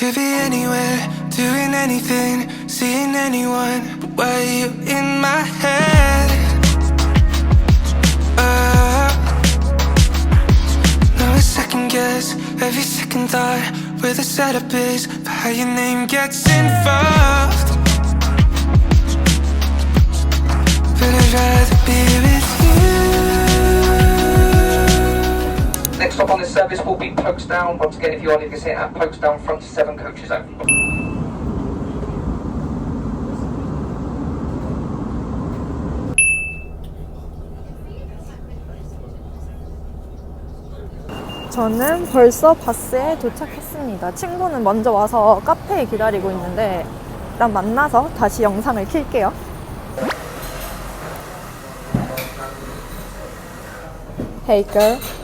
could be anywhere, doing anything, seeing anyone. But why are you in my head? Uh, now I second guess every second thought where the setup is for how your name gets involved. But I'd rather be with you. Next stop on this service will be Folkestone. Once again, if you are leaving us here at Folkestone, front seven coaches out. 저는 벌써 바스에 도착했습니다. 친구는 먼저 와서 카페에 기다리고 있는데 일단 만나서 다시 영상을 킬게요. Hey girl.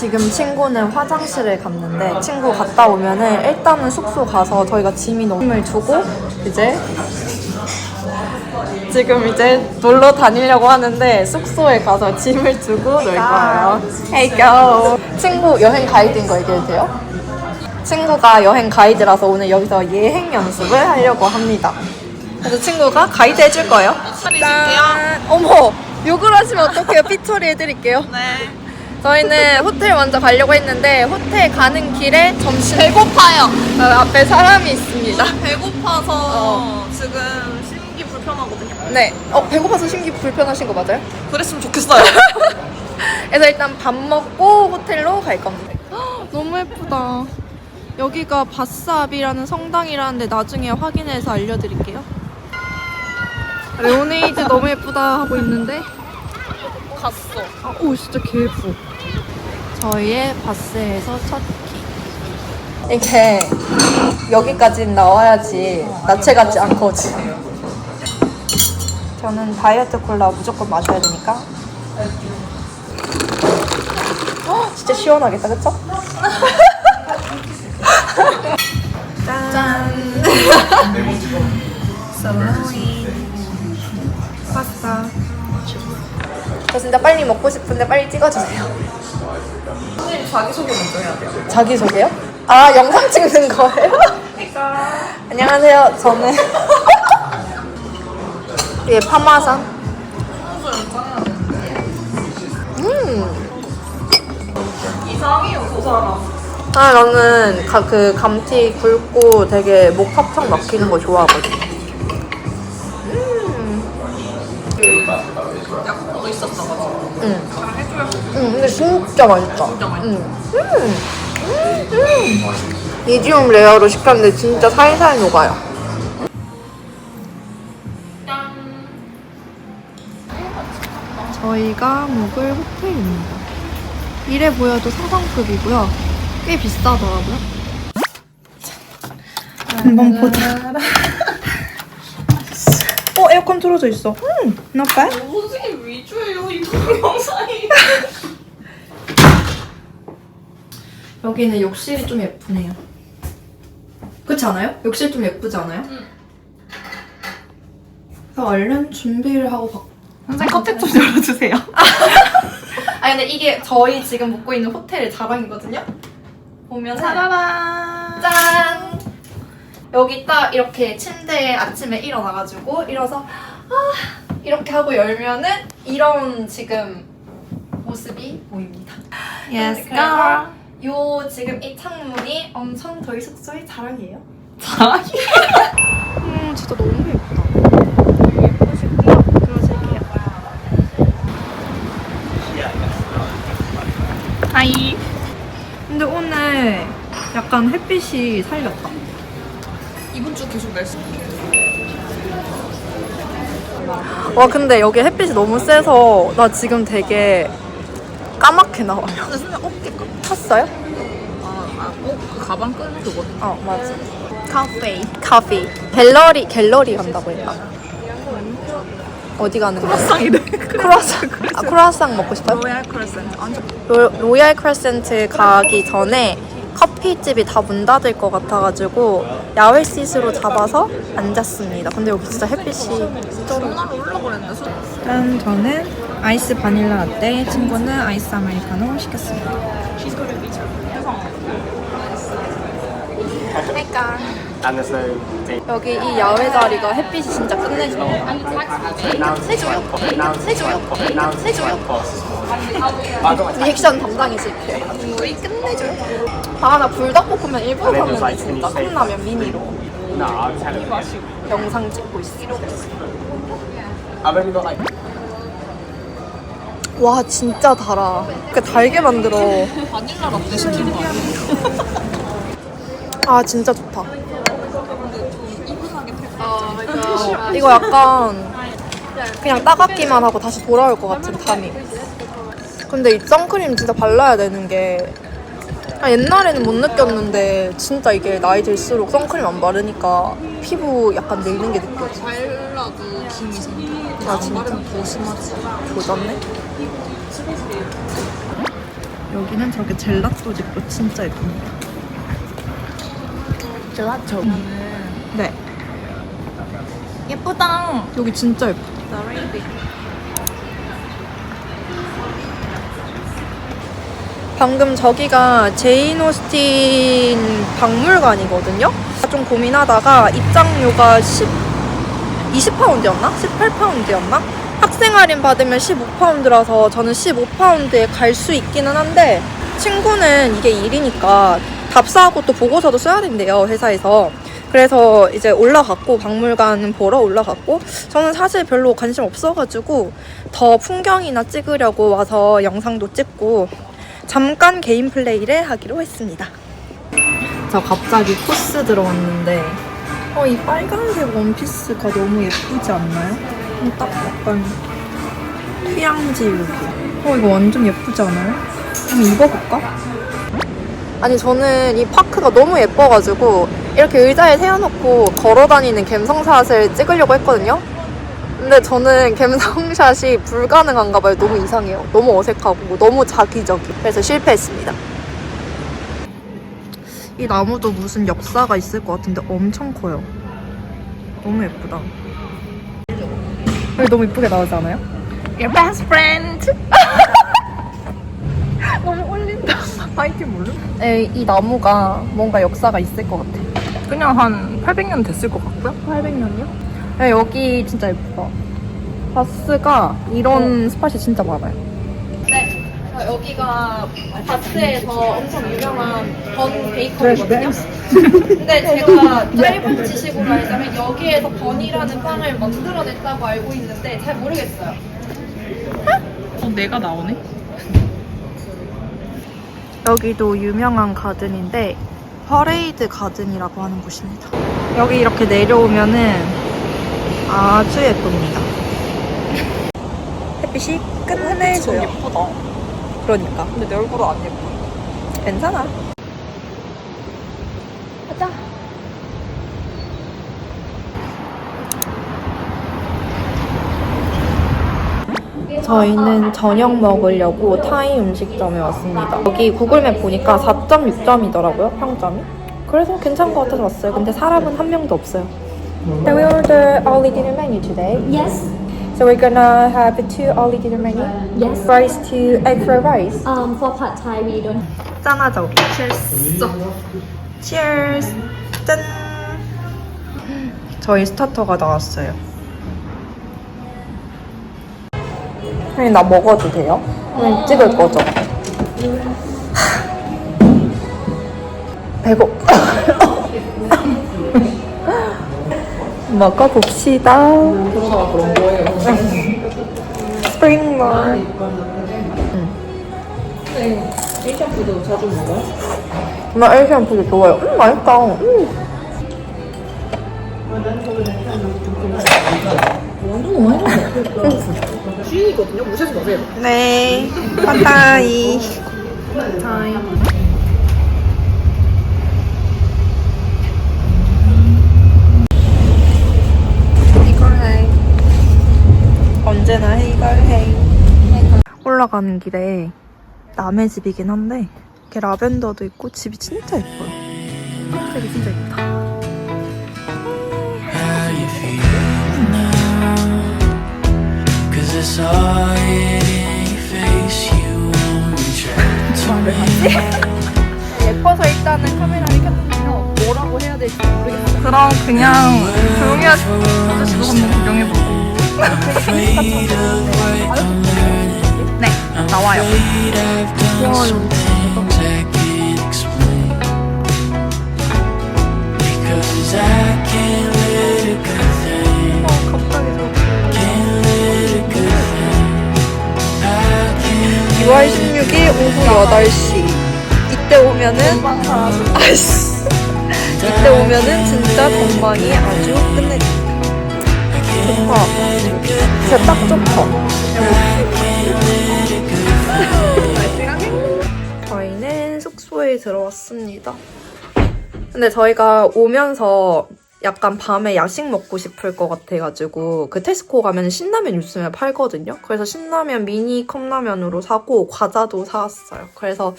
지금 친구는 화장실에 갔는데 친구 갔다 오면은 일단은 숙소 가서 저희가 짐이 너무 두고 이제 지금 이제 놀러 다니려고 하는데 숙소에 가서 짐을 두고 놀 거예요. Hey go. 친구 여행 가이드인 거 얘기해도 돼요? 친구가 여행 가이드라서 오늘 여기서 예행 연습을 하려고 합니다. 그래서 친구가 가이드 해줄 거예요. 짠. 어머, 욕을 하시면 어떡해요? 삐처리 해드릴게요. 네. 저희는 호텔 먼저 가려고 했는데 호텔 가는 길에 점심 배고파요. 어, 앞에 사람이 있습니다. 배고파서 어. 지금 심기 불편하거든요. 네. 어 배고파서 심기 불편하신 거 맞아요? 그랬으면 좋겠어요. 그래서 일단 밥 먹고 호텔로 갈 겁니다. 너무 예쁘다. 여기가 바스압이라는 성당이라는데 나중에 확인해서 알려드릴게요. 레오네이드 너무 예쁘다 하고 있는데 갔어. 아, 오 진짜 개 예뻐. 저희의 바스에서 첫 키. 이게 여기까지 나와야지 나체 같지 않거든. 저는 다이어트 콜라 무조건 마셔야 되니까. 헉, 진짜 시원하겠다, 그쵸? 짠. 파스타. 저 진짜 빨리 먹고 싶은데 빨리 찍어주세요. 선생님 자기소개 먼저 해야 돼요. 자기소개요? 아, 영상 찍는 거예요? 안녕하세요. 저는 예, 파마산. 음. 이상해요, 그 사람. 아, 나는 가, 그 감튀 굵고 되게 목 팍팍 막히는 거 좋아하거든. 응. 응, 근데 진짜 맛있다. 진짜 맛있다. 응. 음. 음. 음. 미디움 레어로 시켰는데 진짜 살살 녹아요. 저희가 묵을 호텔입니다. 이래 보여도 상상급이고요. 꽤 비싸더라고요. 한번 보자. 어, 에어컨 틀어져 있어. 음, not bad. 선생님 위주예요, 이 동영상이. 여기는 욕실이 좀 예쁘네요. 그렇지 않아요? 욕실 좀 예쁘지 않아요? 응. 그래서 얼른 준비를 하고 가. 선생님 커튼 좀 열어주세요. 아니 근데 이게 저희 지금 묵고 있는 호텔의 자랑이거든요. 보면 짜라란. 짠! 여기 딱 이렇게 침대에 아침에 일어나가지고 일어서 아 이렇게 하고 열면은 이런 지금 모습이 보입니다. Yes, 그래서 요 지금 이 창문이 엄청 저희 숙소의 자랑이에요. 자랑이. 음 진짜 너무 예쁘다. 예쁘시고요. 그러실게요. 하이. 근데 오늘 약간 햇빛이 살렸다. 이번 주 계속 날씨. 와 근데 여기 햇빛이 너무 세서 나 지금 되게 까맣게 나와요. 근데 선생님 어깨 까 탔어요? 아, 아, 어? 그 가방 끄는 그거. 어 맞아. 카페. 커피. 갤러리 갤러리 간다고 했다. 어디 가는 거야? 상이래. 크로아상. 아 크로아상 먹고 싶어요? 로얄 크레센트. 로, 로얄 크레센트 가기 전에 커피집이 다 문 닫을 것 같아가지고 야외 시스로 잡아서 앉았습니다. 근데 여기 진짜 햇빛이 선 일단 저는 아이스 바닐라 라떼, 친구는 아이스 아메리카노 시켰습니다. 세상. 그니까. date. 여기 이 야외 자리가 햇빛이 진짜 끝내준다. 해줘요. 해줘요. 해줘요. 리액션 담당이 실패. 우리 끝내줘요. 아, 나 불닭볶음면 일본 네, 네, 샀는데 네, 진짜 네, 네. 컵라면 미니로. 영상 찍고 있어. 와, 진짜 달아. 그 달게 만들어. 바닐라 라떼 시킨 거 아니야? 아, 진짜 좋다. 이거 약간 그냥 따갑기만 하고 다시 돌아올 것 같은 탐이. 근데 이 선크림 진짜 발라야 되는 게 아, 옛날에는 못 느꼈는데 진짜 이게 나이 들수록 선크림 안 바르니까 피부 약간 늙는 게 느껴져. 발라도 김이 생겨. 아, 진짜? 더 심하지. 조졌네. 여기는 저렇게 젤라또 집도 진짜 예쁩니다. 젤라토. 네. 예쁘다. 여기 진짜 예뻐. 방금 저기가 제인 오스틴 박물관이거든요. 좀 고민하다가 입장료가 10, 20파운드였나? 18파운드였나? 학생 할인 받으면 15파운드라서 저는 15파운드에 갈 수 있기는 한데 친구는 이게 일이니까 답사하고 또 보고서도 써야 된대요 회사에서 그래서 이제 올라갔고 박물관 보러 올라갔고 저는 사실 별로 관심 없어가지고 더 풍경이나 찍으려고 와서 영상도 찍고 잠깐 개인 플레이를 하기로 했습니다. 저 갑자기 코스 들어왔는데 어, 이 빨간색 원피스가 너무 예쁘지 않나요? 어, 딱 약간 휴양지 룩이. 어, 이거 완전 예쁘지 않아요? 한번 입어볼까? 아니, 저는 이 파크가 너무 예뻐가지고 이렇게 의자에 세워놓고 걸어다니는 갬성샷을 찍으려고 했거든요? 근데 저는 갬성샷이 불가능한가 봐요. 너무 이상해요. 너무 어색하고 너무 자기적이. 그래서 실패했습니다. 이 나무도 무슨 역사가 있을 것 같은데 엄청 커요. 너무 예쁘다. 너무 이쁘게 나오지 않아요? Your best friend. 너무 올린다. 하이틴 모르? 에, 이 나무가 뭔가 역사가 있을 것 같아. 그냥 한 800년 됐을 것 같고요. 800년이요? 네, 여기 진짜 예쁘다. 바스가 이런 스팟이 진짜 많아요. 네, 여기가 바스에서 엄청 유명한 번 베이커리거든요. 근데 제가 짧은 지식으로 알자면 여기에서 번이라는 빵을 만들어냈다고 알고 있는데 잘 모르겠어요. 어, 내가 나오네. 여기도 유명한 가든인데 퍼레이드 가든이라고 하는 곳입니다. 여기 이렇게 내려오면은 아주 예쁩니다. 햇빛이 끝내줘요. 예쁘다. 그러니까 근데 내 얼굴은 안 예뻐. 괜찮아. 가자. 저희는 저녁 먹으려고 타이 음식점에 왔습니다. 여기 구글맵 보니까 4.6점이더라고요, 평점이. 그래서 괜찮은 것 같아서 왔어요. 근데 사람은 한 명도 없어요. Can we order only dinner menu today? Yes. So we're gonna have two only dinner menu. Yes. Rice to egg fried rice. Um, for pad thai, we don't. 우리. Cheers. Cheers. 짠. 저희 스타터가 나왔어요. 형님 나 먹어도 돼요? 형님 찍을 거죠? 배고. 먹어봅시다. 그러다가 그런 거예요. 스프링 롤. 에이션푸드 자주 먹어요? 나 푸드 좋아요. 음, 맛있다. 음. 완전 먹 어. 쥐이거든요. 무시하지 마세요. 네. 파타이. 타이. 이걸 해. 언제나 이걸 해. 올라가는 길에 남의 집이긴 한데 이렇게 라벤더도 있고 집이 진짜 예뻐요. 색이 진짜 예쁘다. 예뻐서 일단은 카메라를 켰는데요. 뭐라고 해야 될지 모르겠어요. 그럼 그냥 조용히 하시 아저씨도 한번 구경해보고. 네, 나와요. Done 6월 16일 오후 8시. 이때 오면은 아씨. 이때 오면은 진짜 건방이 아주 끝내줍니다. 좋다. 진짜 딱 좋다. 저희는 숙소에 들어왔습니다. 근데 저희가 오면서 약간 밤에 야식 먹고 싶을 것 같아가지고 그 테스코 가면 신라면 요즘에 팔거든요. 그래서 신라면 미니 컵라면으로 사고 과자도 사왔어요. 그래서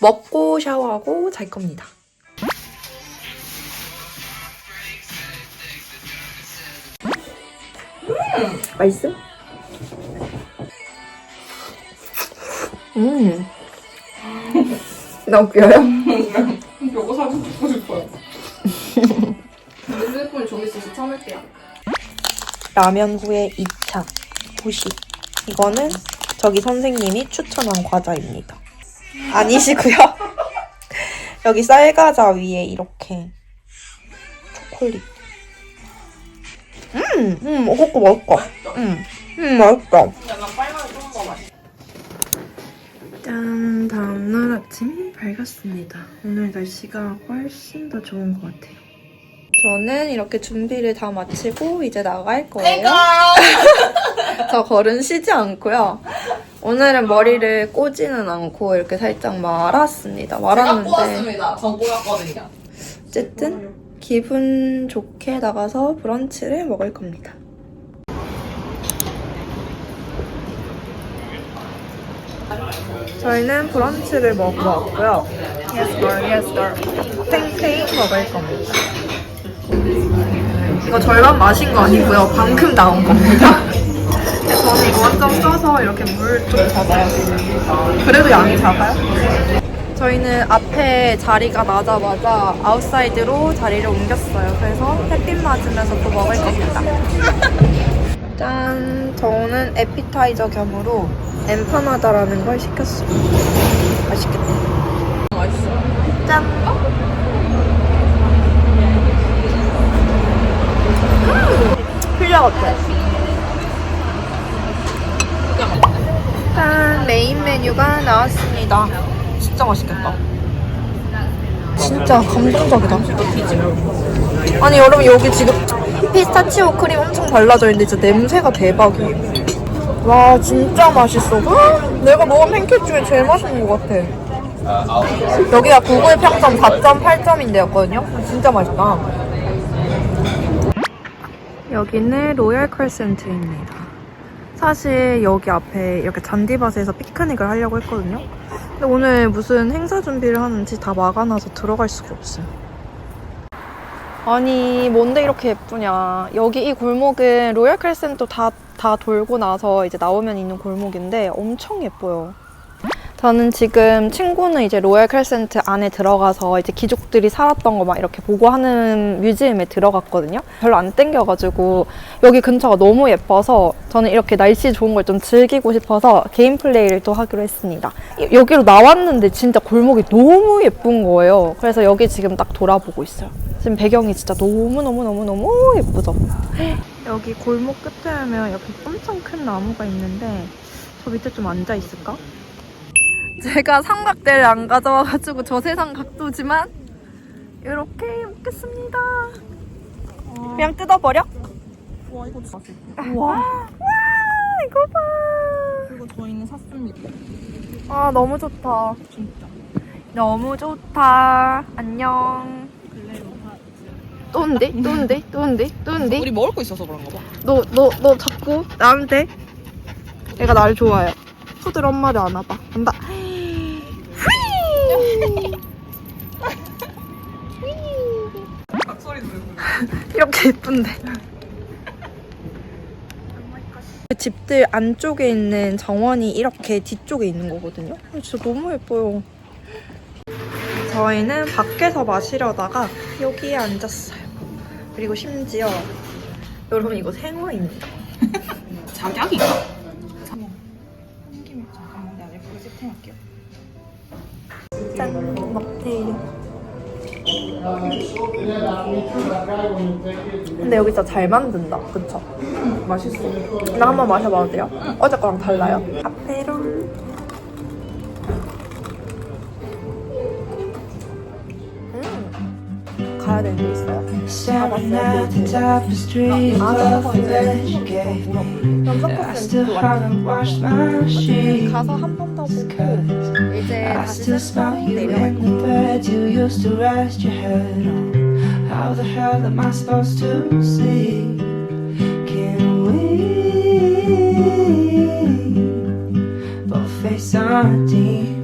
먹고 샤워하고 잘 겁니다. 음, 맛있음? 음. 나 웃겨요? 요 참을게요. 라면 후에 2차 후식. 이거는 저기 선생님이 추천한 과자입니다. 아니시고요. 여기 쌀과자 위에 이렇게 초콜릿. 음, 음, 이것도 맛있다. 음, 음, 맛있다. 짠, 다음날 아침 밝았습니다. 오늘 날씨가 훨씬 더 좋은 것 같아요. 저는 이렇게 준비를 다 마치고 이제 나갈 거예요. 저 걸은 쉬지 않고요. 오늘은 머리를 꼬지는 않고 이렇게 살짝 말았습니다. 말았는데 꼬았습니다. 전 꼬였거든요. 어쨌든 기분 좋게 나가서 브런치를 먹을 겁니다. 저희는 브런치를 먹으러 왔고요. Yes, girl, yes, girl. 탱탱 먹을 겁니다. 이거 절반 마신 거 아니고요. 방금 나온 겁니다. 저는 이거 완전 써서 이렇게 물좀더 넣어요. 그래도 양이 작아요? 저희는 앞에 자리가 나자마자 아웃사이드로 자리를 옮겼어요. 그래서 햇빛 맞으면서 또 먹을 겁니다. 짠! 저는 에피타이저 겸으로 엠파나다라는 걸 시켰어요. 맛있겠다. 맛있어. 짠! 필요 어때? 짠! 메인 메뉴가 나왔습니다. 진짜 맛있겠다. 진짜 감동적이다. 아니 여러분 여기 지금 피스타치오 크림 엄청 발라져 있는데 진짜 냄새가 대박이에요. 와 진짜 맛있어. 헉, 내가 먹은 팬케이크 중에 제일 맛있는 것 같아. 여기가 구글 평점 4.8점인데였거든요. 진짜 맛있다. 여기는 로얄 컬센트입니다. 사실 여기 앞에 이렇게 잔디밭에서 피크닉을 하려고 했거든요. 근데 오늘 무슨 행사 준비를 하는지 다 막아놔서 들어갈 수가 없어요. 아니 뭔데 이렇게 예쁘냐 여기 이 골목은 로얄 크레센트 다, 다 돌고 나서 이제 나오면 있는 골목인데 엄청 예뻐요 저는 지금 친구는 이제 로얄 크레센트 안에 들어가서 이제 귀족들이 살았던 거 막 이렇게 보고 하는 뮤지엄에 들어갔거든요 별로 안 땡겨가지고 여기 근처가 너무 예뻐서 저는 이렇게 날씨 좋은 걸 좀 즐기고 싶어서 개인 플레이를 또 하기로 했습니다 이- 여기로 나왔는데 진짜 골목이 너무 예쁜 거예요 그래서 여기 지금 딱 돌아보고 있어요 지금 배경이 진짜 너무너무너무너무 예쁘죠? 여기 골목 끝에 하면 옆에 엄청 큰 나무가 있는데 저 밑에 좀 앉아 있을까? 제가 삼각대를 안 가져와가지고 저 세상 각도지만 이렇게 먹겠습니다. 그냥 뜯어버려? 와 이거 맛있어. 와, 와 이거 봐. 그리고 저희는 샀습니다. 아 너무 좋다. 진짜. 너무 좋다. 안녕. 또인데? 또인데? 또인데? 또인데? 우리 먹을 거 있어서 그런가 봐. 너, 너, 너 자꾸 나한테 얘가 날 좋아해요. 푸들 엄마를 안 와봐. 간다. 이렇게 예쁜데. 그 집들 안쪽에 있는 정원이 이렇게 뒤쪽에 있는 거거든요. 진짜 너무 예뻐요. 저희는 밖에서 마시려다가 여기에 앉았어요. 그리고 심지어 여러분 이거 생화입니다. 자작이가? 짠 먹태요. 근데 여기 진짜 잘 만든다, 그쵸? 맛있어. 나 한번 마셔봐도 돼요? 어제 거랑 달라요? 아페롤. 음. 가야 되는 데 있어요. Staring at the tapestry of that you gave me. I still haven't washed my sheets. Cause I still smell you in the bed. You used to rest your head on. How the hell am I supposed to see? Can we both face our demons?